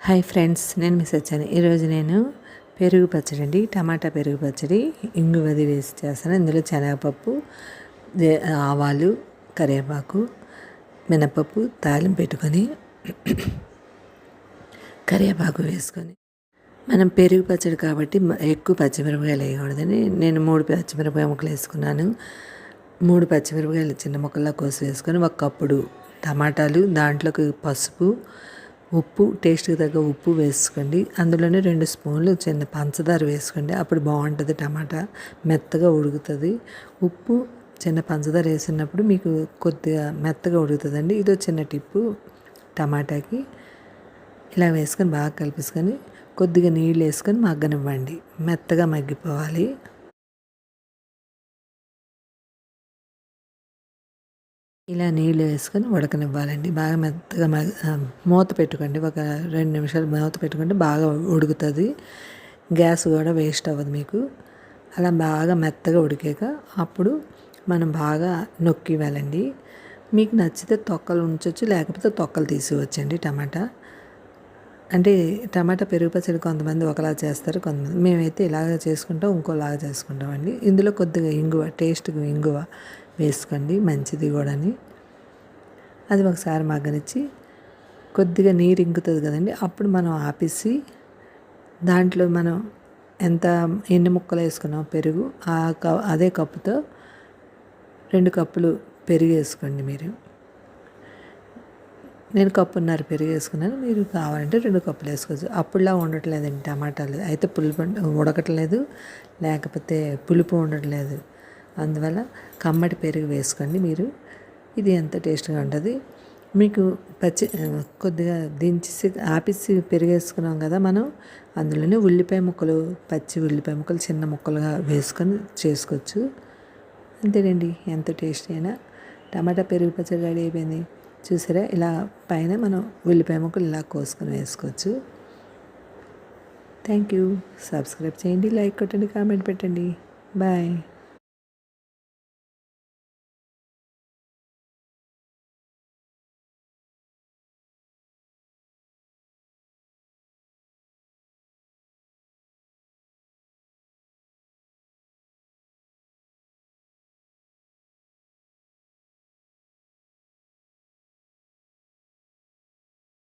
Hi friends నేను miss వచ్చాను. ఈరోజు నేను పెరుగు పచ్చడి అండి. టమాటా పెరుగు పచ్చడి ఇంగువది వేసి చేస్తాను. ఇందులో శనగపప్పు ఆవాలు కరివేపాకు మినపప్పు తాలిం పెట్టుకొని కరివేపాకు వేసుకొని మనం పెరుగు పచ్చడి కాబట్టి ఎక్కువ పచ్చిమిరపకాయలు వేయకూడదని నేను మూడు పచ్చిమిరపకాయ ముక్కలు వేసుకున్నాను. మూడు పచ్చిమిరపకాయలు చిన్న ముక్కల్లో కోసి వేసుకొని ఒక కప్పుడు టమాటాలు దాంట్లోకి పసుపు ఉప్పు టేస్ట్కి తగ్గ ఉప్పు వేసుకోండి. అందులోనే రెండు స్పూన్లు చిన్న పంచదార వేసుకోండి. అప్పుడు బాగుంటుంది టమాటా. మెత్తగా ఉడుకుతుంది. ఉప్పు చిన్న పంచదార వేసినప్పుడు మీకు కొద్దిగా మెత్తగా ఉడుకుతుందండి. ఇదో చిన్న టిప్పు. టమాటాకి ఇలా వేసుకొని బాగా కలిపేసుకొని కొద్దిగా నీళ్ళు వేసుకొని మగ్గనివ్వండి. మెత్తగా మగ్గిపోవాలి. ఇలా నీళ్ళు వేసుకొని ఉడకనివ్వాలండి. బాగా మెత్తగా మూత పెట్టుకోండి. ఒక రెండు నిమిషాలు మూత పెట్టుకుంటే బాగా ఉడుకుతుంది. గ్యాస్ కూడా వేస్ట్ అవ్వదు మీకు. అలా బాగా మెత్తగా ఉడికాక అప్పుడు మనం బాగా నొక్కి ఇవ్వాలండి మీకు నచ్చితే తొక్కలు ఉంచవచ్చు లేకపోతే తొక్కలు తీసివచ్చండి టమాటా. అంటే టమాటా పెరుగు పచ్చడి కొంతమంది ఒకలా చేస్తారు కొంతమంది మేమైతే ఇలాగ చేసుకుంటాం ఇంకోలాగా చేసుకుంటామండి. ఇందులో కొద్దిగా ఇంగువ టేస్ట్కి ఇంగువ వేసుకోండి మంచిది కూడాని. అది ఒకసారి మగ్గనిచ్చి కొద్దిగా నీరు ఇంకుతుంది కదండి అప్పుడు మనం ఆపేసి దాంట్లో మనం ఎంత ఎన్ని ముక్కలు వేసుకున్నాం పెరుగు ఆ క అదే కప్పుతో రెండు కప్పులు పెరుగు వేసుకోండి మీరు. నేను కప్పున్నర పెరుగు వేసుకున్నాను మీరు కావాలంటే రెండు కప్పులు వేసుకోవచ్చు. అప్పుడులా ఉండట్లేదండి టమాటాలు. అయితే పులుపు ఉడకట్లేదు లేకపోతే పులుపు ఉండట్లేదు. అందువల్ల కమ్మటి పెరుగు వేసుకోండి మీరు. ఇది ఎంత టేస్ట్గా ఉంటుంది. మీకు పచ్చి కొద్దిగా దించేసి ఆపేసి పెరుగు వేసుకున్నాం కదా మనం అందులోనే ఉల్లిపాయ ముక్కలు పచ్చి ఉల్లిపాయ ముక్కలు చిన్న ముక్కలుగా వేసుకొని చేసుకోవచ్చు. అంతేనండి ఎంత టేస్టీ అయినా. టమాటా పెరుగు పచ్చడి రెడీ అయిపోయింది. చూసారా? ఇలా పైన మనం ఉల్లిపాయ ముక్కలు ఇలా కోసుకొని వేసుకోవచ్చు. Thank you. సబ్స్క్రైబ్ చేయండి లైక్ కొట్టండి కామెంట్ పెట్టండి. బాయ్.